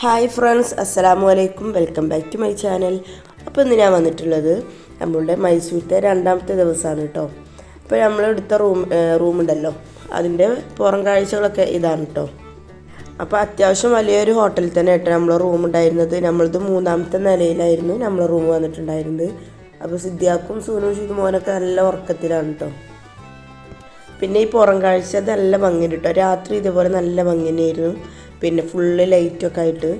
Hi friends അസ്സലാമു അലൈക്കും welcome back to my channel അപ്പോൾ ഇന്ന് ഞാൻ വന്നിട്ടുള്ളത് നമ്മളുടെ മൈസൂരത്തെ രണ്ടാമത്തെ ദിവസമാണ് കേട്ടോ അപ്പോൾ നമ്മൾ എടുത്ത റൂം റൂമുണ്ടല്ലോ അതിന്റെ പുറം കാഴ്ചകളൊക്കെ ഇതാണ് കേട്ടോ അപ്പോൾ അത്യാവശ്യം വലിയൊരു ഹോട്ടലിൽ തന്നെ ആയിട്ട് നമ്മളെ റൂം ഉണ്ടായിരുന്നത്. നമ്മളത് മൂന്നാമത്തെ നിലയിലായിരുന്നു നമ്മളെ റൂം വന്നിട്ടുണ്ടായിരുന്നത്. അപ്പോൾ സിദ്ധിയാക്കും സൂനും ഷിതുമോനൊക്കെ നല്ല ഉറക്കത്തിലാണ് കേട്ടോ പിന്നെ ഈ പുറം കാഴ്ച നല്ല ഭംഗിയുണ്ട് കേട്ടോ രാത്രി ഇതുപോലെ നല്ല ഭംഗി തന്നെയായിരുന്നു പിന്നെ ഫുള്ള് ലൈറ്റൊക്കെ ആയിട്ട്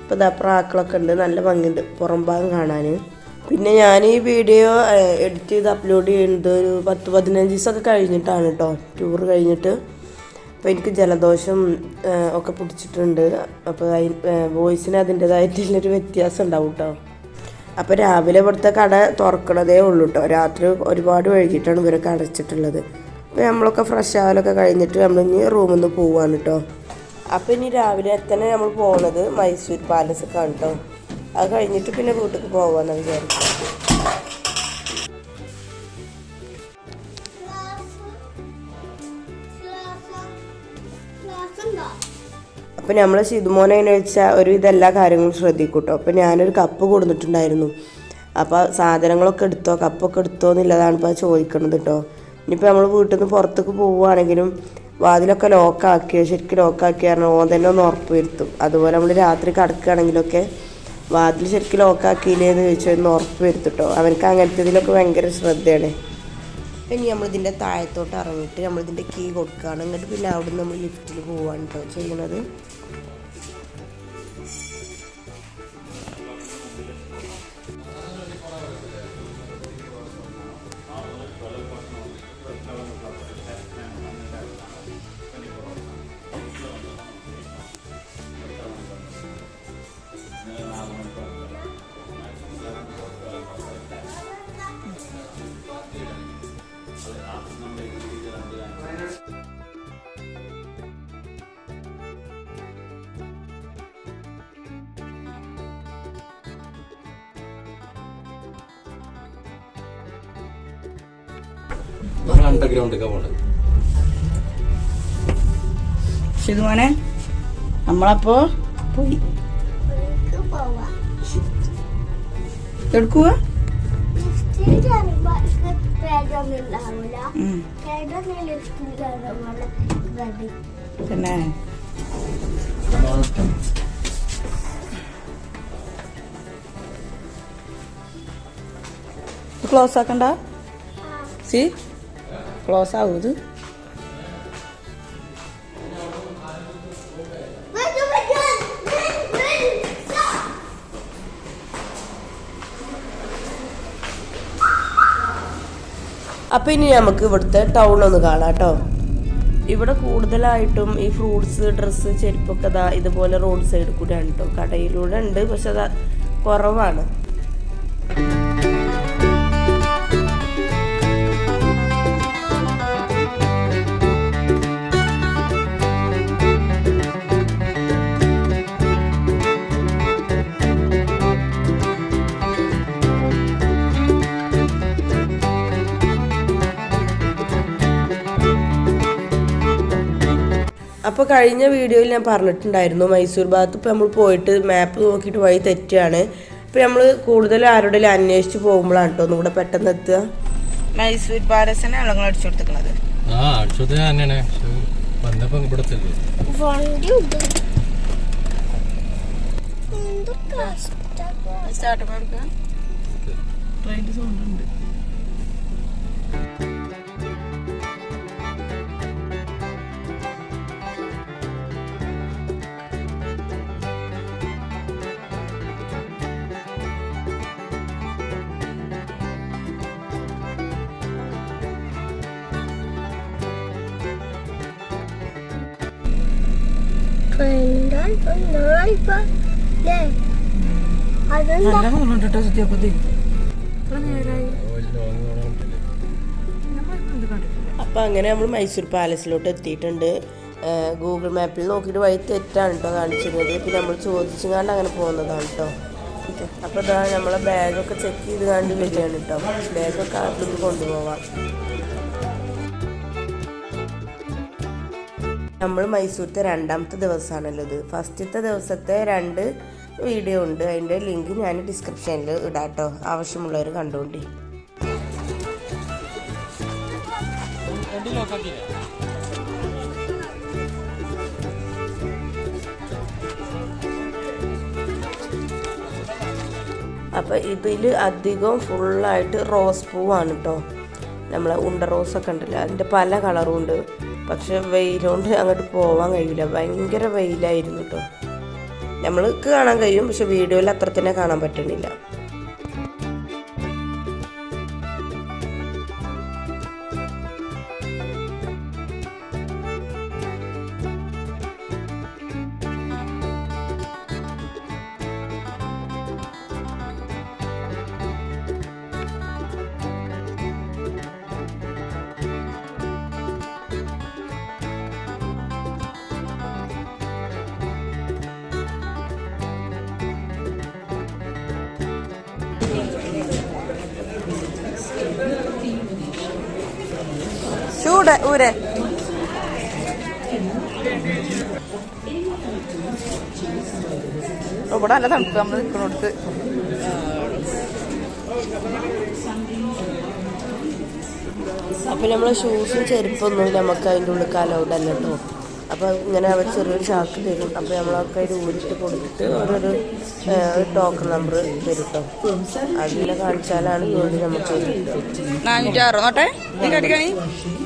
ഇപ്പോൾ ഇതാ പ്രാക്കളൊക്കെ ഉണ്ട്. നല്ല ഭംഗിയുണ്ട് പുറം ഭാഗം കാണാൻ പിന്നെ ഞാൻ ഈ വീഡിയോ എഡിറ്റ് ചെയ്ത് അപ്ലോഡ് ചെയ്യുന്നത് ഒരു പത്ത് പതിനഞ്ച് ദിവസമൊക്കെ കഴിഞ്ഞിട്ടാണ് കേട്ടോ ടൂർ കഴിഞ്ഞിട്ട് അപ്പോൾ എനിക്ക് ജലദോഷം ഒക്കെ പിടിച്ചിട്ടുണ്ട്. അപ്പോൾ വോയിസിന് അതിന്റെതായിട്ടുള്ളൊരു വ്യത്യാസം ഉണ്ടാവും കേട്ടോ അപ്പോൾ രാവിലെ ഇവിടുത്തെ കട തുറക്കണതേ ഉള്ളൂ കേട്ടോ രാത്രി ഒരുപാട് വൈകിട്ടാണ് ഇവരൊക്കെ അടച്ചിട്ടുള്ളത്. അപ്പോൾ നമ്മളൊക്കെ ഫ്രഷ് ആവലൊക്കെ കഴിഞ്ഞിട്ട് നമ്മളിനി റൂമിൽ നിന്ന് പോവാണ് കേട്ടോ അപ്പോൾ ഇനി രാവിലെ തന്നെ നമ്മൾ പോകുന്നത് മൈസൂർ പാലസ് കേട്ടോ അത് കഴിഞ്ഞിട്ട് പിന്നെ വീട്ടിലേക്ക് പോകാമെന്ന് വിചാരിച്ചു അപ്പം നമ്മൾ ശിതുമോനെ എങ്ങനെ വെച്ചാൽ ഒരു ഇതെല്ലാ കാര്യങ്ങളും ശ്രദ്ധിക്കൂട്ടോ അപ്പം ഞാനൊരു കപ്പ് കൊടുത്തിട്ടുണ്ടായിരുന്നു. അപ്പോൾ സാധനങ്ങളൊക്കെ എടുത്തോ കപ്പൊക്കെ എടുത്തോ എന്നുള്ളതാണ് ഇപ്പോൾ ചോദിക്കണത് കേട്ടോ ഇനിയിപ്പോൾ നമ്മൾ വീട്ടിൽ നിന്ന് പുറത്തേക്ക് പോവുകയാണെങ്കിലും വാതിലൊക്കെ ലോക്കാക്കിയ ശരിക്കും ലോക്കാക്കി കാരണം ഓൻ തന്നെ ഒന്ന് ഉറപ്പ് വരുത്തും. അതുപോലെ നമ്മൾ രാത്രി കിടക്കുകയാണെങ്കിലൊക്കെ വാതിൽ ശരിക്കും ലോക്കാക്കിയില്ലേ എന്ന് ചോദിച്ചാൽ ഒന്ന് ഉറപ്പ് വരുത്തിട്ടോ. അവനക്ക് അങ്ങനത്തെ ഇതിലൊക്കെ ഭയങ്കര ശ്രദ്ധയാണ്. ഇനി നമ്മളിതിന്റെ താഴത്തോട്ട് ഇറങ്ങിയിട്ട് നമ്മളിതിന്റെ കീ കൊടുക്കുകയാണ് എന്നിട്ട് പിന്നെ അവിടെ നിന്ന് നമ്മൾ ലിഫ്റ്റിൽ പോവാണ് കേട്ടോ ചെയ്യുന്നത് അണ്ടർഗ്രൗണ്ടൊക്കെ പോണത്. ശിതുമോനെ നമ്മളപ്പോ പോയി. എടുക്കുക പിന്നെ? ക്ലോസ് ആക്കണ്ട? സി? ക്ലോസ് ആവും ഇത് അപ്പോൾ ഇനി നമുക്ക് ഇവിടുത്തെ ടൗൺ ഒന്ന് കാണാം കേട്ടോ ഇവിടെ കൂടുതലായിട്ടും ഈ ഫ്രൂട്ട്സ് ഡ്രസ്സ് ചെരുപ്പൊക്കെ ഇതുപോലെ റോഡ് സൈഡിൽ കൂടെയാണ് കേട്ടോ കടയിലൂടെ ഉണ്ട് പക്ഷെ അത് കുറവാണ്. അപ്പോൾ കഴിഞ്ഞ വീഡിയോയിൽ ഞാൻ പറഞ്ഞിട്ടുണ്ടായിരുന്നു മൈസൂർ ഭാഗത്ത് ഇപ്പോൾ നമ്മൾ പോയിട്ട് മാപ്പ് നോക്കിയിട്ട് വഴി തെറ്റുകയാണ് അപ്പോൾ നമ്മൾ കൂടുതൽ ആരോടെങ്കിലും അന്വേഷിച്ച് പോകുമ്പോഴാണ് കേട്ടോ ഒന്നും കൂടെ പെട്ടെന്ന് എത്തുക. മൈസൂർ പാലസിനെ അളങ്ങൾ അടിച്ചു കൊടുത്തിരിക്കുന്നത്. ആ അടിച്ചത് തന്നെയാണ്. പക്ഷെ സ്റ്റാർട്ട് ഇവിടത്തെ ട്രെയിൻ സൗണ്ട് ഉണ്ട്. അപ്പോൾ അങ്ങനെ നമ്മൾ മൈസൂർ പാലസിലോട്ട് എത്തിയിട്ടുണ്ട്. ഗൂഗിൾ മാപ്പിൽ നോക്കിയിട്ട് വഴി തെറ്റാണ് കേട്ടോ കാണിച്ചിരുന്നത്. പിന്നെ നമ്മൾ ചോദിച്ചു കണ്ട് അങ്ങനെ പോകുന്നതാണ് കേട്ടോ അപ്പോൾ ഇതാ നമ്മളെ ബാഗൊക്കെ ചെക്ക് ചെയ്ത് കണ്ട് വരികയാണ് കേട്ടോ ബാഗൊക്കെ അകത്തേക്ക് കൊണ്ടുപോവാം. നമ്മൾ മൈസൂരത്തെ രണ്ടാമത്തെ ദിവസമാണല്ലോ ഇത്. ഫസ്റ്റത്തെ ദിവസത്തെ രണ്ട് വീഡിയോ ഉണ്ട്. അതിന്റെ ലിങ്ക് ഞാൻ ഡിസ്ക്രിപ്ഷനിൽ ഇടാട്ടോ. ആവശ്യമുള്ളവർ കണ്ടുകൊണ്ടി അപ്പോൾ ഇതിൽ അധികം ഫുള്ളായിട്ട് റോസ് പൂവാണ് കേട്ടോ നമ്മളെ ഉണ്ട റോസൊക്കെ ഉണ്ടല്ലോ. അതിന്റെ പല കളറും ഉണ്ട്. പക്ഷെ വെയിലുകൊണ്ട് അങ്ങോട്ട് പോവാൻ കഴിയില്ല. ഭയങ്കര വെയിലായിരുന്നു കേട്ടോ നമ്മൾക്ക് കാണാൻ കഴിയും പക്ഷെ വീഡിയോയിൽ അത്ര തന്നെ കാണാൻ പറ്റണില്ല. ചൂട് ഊരെ. ഇവിടെ നല്ല തണുപ്പ് നമ്മൾ നിൽക്കണോടത്ത് അപ്പൊ നമ്മൾ ഷൂസും ചെരുപ്പൊന്നും നമുക്ക് അതിന്റെ ഉള്ളിൽ അലൗഡ് അല്ല കേട്ടോ അപ്പോൾ ഇങ്ങനെ അവർ ചെറിയൊരു ചാക്ക് തരും. അപ്പോൾ നമ്മളൊക്കെ അതിൽ ഊരിട്ട് കൊടുത്തിട്ട് ഓരോരു ഒരു ടോക്കൺ നമ്പർ തരും കേട്ടോ അതിനെ കാണിച്ചാലാണ് ജോലി നമുക്ക് നാനൂറ്റി നീ നോട്ടെ?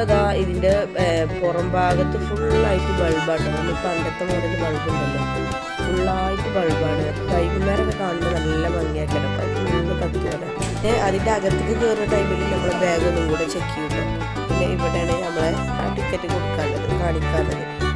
അപ്പോൾ അതാ ഇതിന്റെ പുറം ഭാഗത്ത് ഫുള്ളായിട്ട് ബൾബാട്ടോ നമ്മൾ പണ്ടത്തെ മോഡൽ ബൾബ് ഉണ്ടല്ലോ. ഫുള്ളായിട്ട് ബൾബാണ് വൈകുന്നേരമൊക്കെ കാണുമ്പോൾ നല്ല അപ്പോൾ ഫുള്ള് പിന്നെ അതിന്റെ അകത്തേക്ക് കയറുന്ന ടൈമിൽ നമ്മൾ ബാഗ് ഒന്നും കൂടെ ചെക്ക് ചെയ്യും പിന്നെ ഇവിടെയാണ് നമ്മളെ ആ ടിക്കറ്റ് കൊടുക്കാനുള്ളത് കാണിക്കാനുള്ളത്.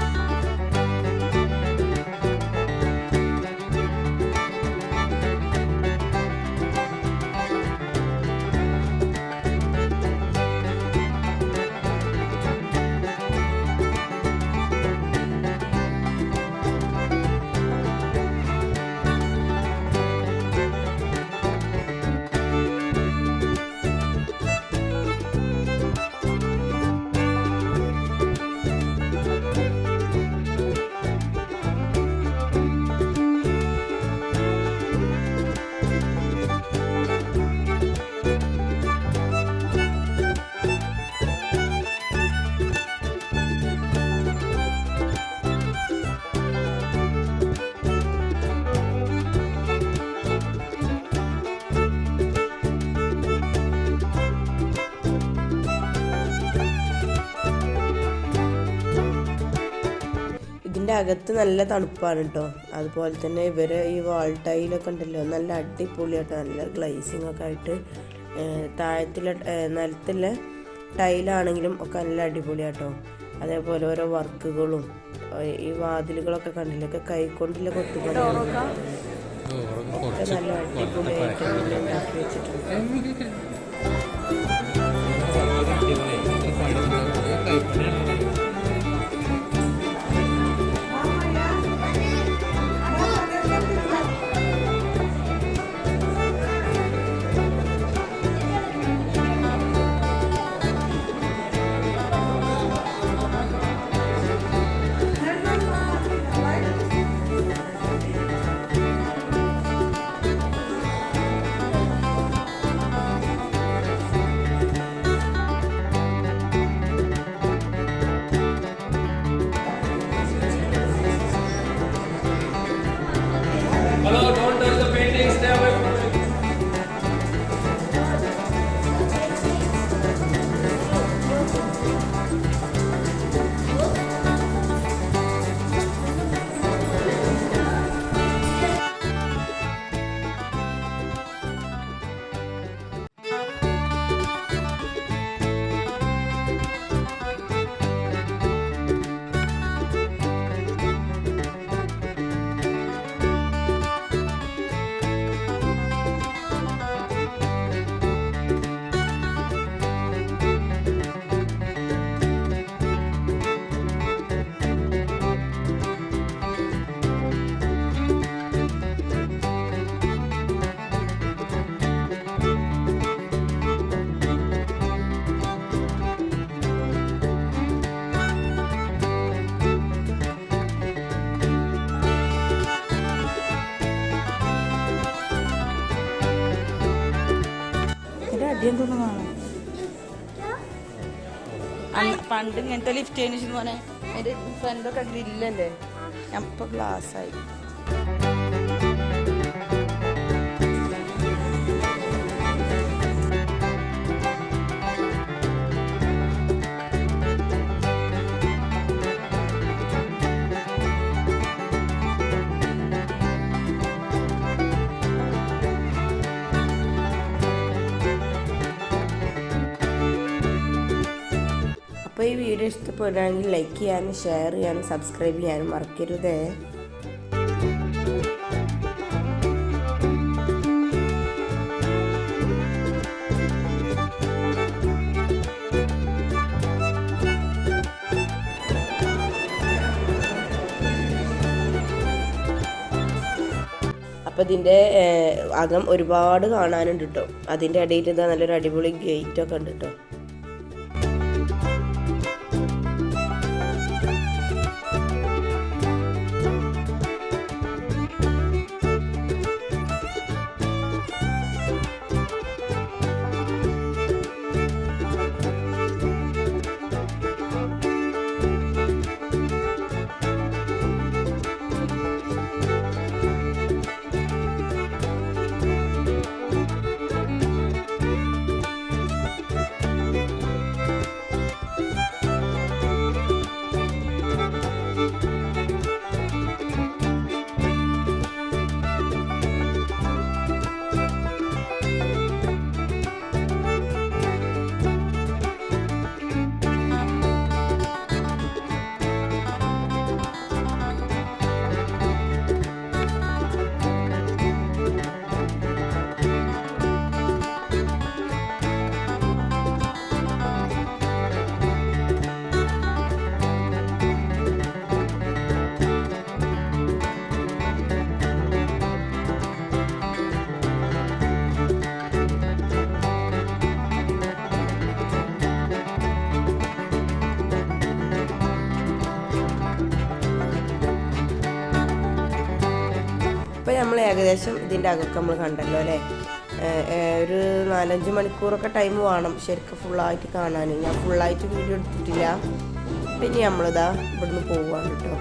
അകത്ത് നല്ല തണുപ്പാണ് കേട്ടോ. അതുപോലെ തന്നെ ഇവർ ഈ വാൾ ടൈലൊക്കെ ഉണ്ടല്ലോ നല്ല അടിപൊളിയായിട്ട് നല്ല ഗ്ലൈസിങ് ഒക്കെ ആയിട്ട് താഴത്തിലെ നിലത്തിലെ ടൈലാണെങ്കിലും ഒക്കെ നല്ല അടിപൊളിയാട്ടോ അതേപോലെ ഓരോ വർക്കുകളും ഈ വാതിലുകളൊക്കെ കണ്ടില്ലേ? ഒക്കെ കൈക്കൊണ്ടില്ല ഒക്കെ നല്ല അടിപൊളിയായിട്ട് ഉണ്ടാക്കി വെച്ചിട്ടുണ്ട്. അന്ന് പണ്ട് ഇങ്ങനത്തെ ലിഫ്റ്റ് കഴിഞ്ഞു മോനെ അതിന്റെ ഫ്രണ്ടൊക്കെ ഗ്രില്ലല്ലേ ഞാൻ ഇപ്പൊ ഗ്ലാസ് ആയി. അപ്പോൾ ഈ വീഡിയോ ഇഷ്ടപ്പെടുകയാണെങ്കിൽ ലൈക്ക് ചെയ്യാനും ഷെയർ ചെയ്യാനും സബ്സ്ക്രൈബ് ചെയ്യാനും മറക്കരുതേ. അപ്പോൾ ഇതിന്റെ അകം ഒരുപാട് കാണാനുണ്ട് കേട്ടോ അതിന്റെ ഇടയിൽ ഇതാ നല്ലൊരു അടിപൊളി ഗേറ്റൊക്കെ ഉണ്ട് കേട്ടോ ഏകദേശം ഇതിന്റെ അകമൊക്കെ നമ്മൾ കണ്ടല്ലോ അല്ലേ? ഒരു നാലഞ്ച് മണിക്കൂറൊക്കെ ടൈം വേണം ശരിക്കും ഫുള്ളായിട്ട് കാണാൻ. ഞാൻ ഫുള്ളായിട്ട് വീഡിയോ എടുത്തിട്ടില്ല. പിന്നെ നമ്മളിതാ ഇവിടുന്ന് പോവാണ് കേട്ടോ.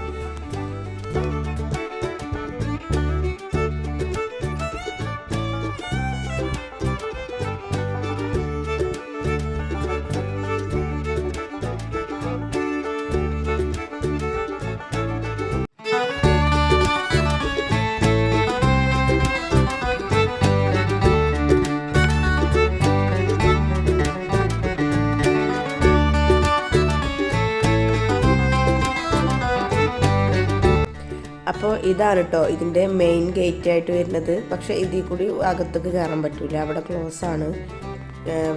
ഇതാണ് കേട്ടോ ഇതിന്റെ മെയിൻ ഗേറ്റ് ആയിട്ട് വരുന്നത്. പക്ഷേ ഇതിൽ കൂടി അകത്തേക്ക് കയറാൻ പറ്റില്ല അവിടെ ക്ലോസ് ആണ്.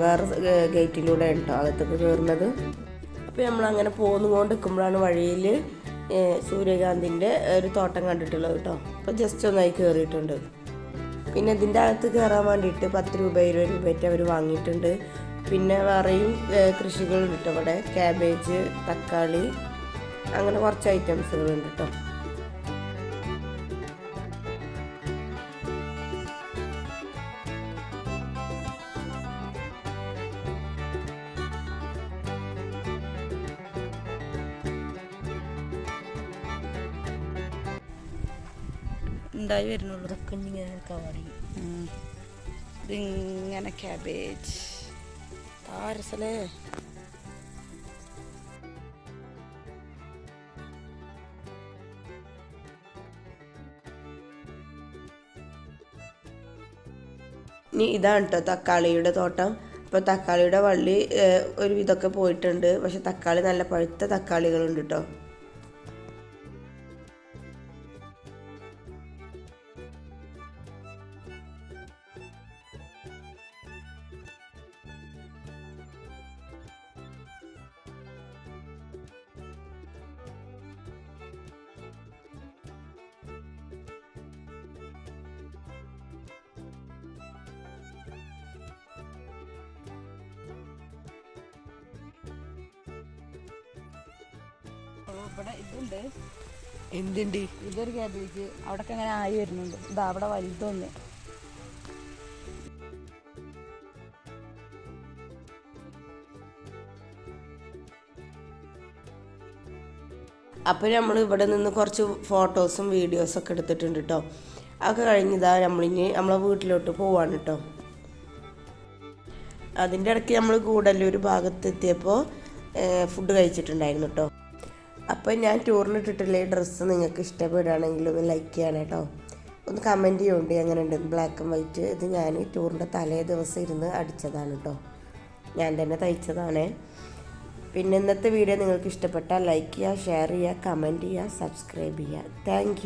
വേറെ ഗേറ്റിലൂടെ ഉണ്ടോ അകത്തേക്ക് കയറുന്നത് അപ്പോൾ നമ്മൾ അങ്ങനെ പോന്നുകൊണ്ട് നിൽക്കുമ്പോഴാണ് വഴിയിൽ സൂര്യകാന്തിന്റെ ഒരു തോട്ടം കണ്ടിട്ടുള്ളത് കേട്ടോ അപ്പോൾ ജസ്റ്റ് ഒന്നായി കയറിയിട്ടുണ്ട് പിന്നെ ഇതിന്റെ അകത്ത് കയറാൻ വേണ്ടിയിട്ട് പത്ത് രൂപ ഇരുപത് രൂപയായിട്ട് അവർ വാങ്ങിയിട്ടുണ്ട്. പിന്നെ വേറെയും കൃഷികളുണ്ട് കേട്ടോ അവിടെ ക്യാബേജ് തക്കാളി അങ്ങനെ കുറച്ച് ഐറ്റംസുകളുണ്ട് കേട്ടോ ഉണ്ടായി വരുന്നുള്ളൂ. ഇതൊക്കെ ഇങ്ങനെ കവറി ഉം. ഇതിങ്ങനെ ക്യാബേജ് താരസലേ ഇനി ഇതാണ് കേട്ടോ തക്കാളിയുടെ തോട്ടം. അപ്പോൾ തക്കാളിയുടെ വള്ളി ഒരു വിധമൊക്കെ പോയിട്ടുണ്ട്. പക്ഷെ തക്കാളി നല്ല പഴുത്ത തക്കാളികളുണ്ട് കേട്ടോ ഇവിടെ ഇതുണ്ട്. എന്തുണ്ട്? ഇതൊരു കാബേജ് അവിടെ അങ്ങനെ ആയി വരുന്നുണ്ട്. ഇതാ അവിടെ വലുതൊന്ന്. അപ്പോൾ നമ്മൾ ഇവിടെ നിന്ന് കുറച്ച് ഫോട്ടോസും വീഡിയോസൊക്കെ എടുത്തിട്ടുണ്ട് കേട്ടോ അതൊക്കെ കഴിഞ്ഞതാ നമ്മളിനി നമ്മളെ വീട്ടിലോട്ട് പോവാണ് കേട്ടോ അതിന്റെ ഇടയ്ക്ക് നമ്മൾ കൂടല്ലൂർ ഭാഗത്തെത്തിയപ്പോൾ ഫുഡ് കഴിച്ചിട്ടുണ്ടായിരുന്നു കേട്ടോ അപ്പോൾ ഞാൻ ടൂറിന് ഇട്ടിട്ടുള്ള ഈ ഡ്രസ്സ് നിങ്ങൾക്ക് ഇഷ്ടപ്പെടുകയാണെങ്കിൽ ഒന്ന് ലൈക്ക് ചെയ്യണം കേട്ടോ. ഒന്ന് കമന്റ് ചെയ്യുന്നുണ്ട് എങ്ങനെ ഉണ്ട് ബ്ലാക്ക് ആൻഡ് വൈറ്റ് ഇത് ഞാൻ ടൂറിന്റെ തലേ ദിവസം ഇരുന്ന് അടിച്ചതാണ് കേട്ടോ. ഞാൻ തന്നെ തയ്ച്ചതാണ്. പിന്നെ ഇന്നത്തെ വീഡിയോ നിങ്ങൾക്ക് ഇഷ്ടപ്പെട്ടാൽ ലൈക്ക് ചെയ്യുക ഷെയർ ചെയ്യുക കമന്റ് ചെയ്യുക സബ്സ്ക്രൈബ് ചെയ്യുക. താങ്ക്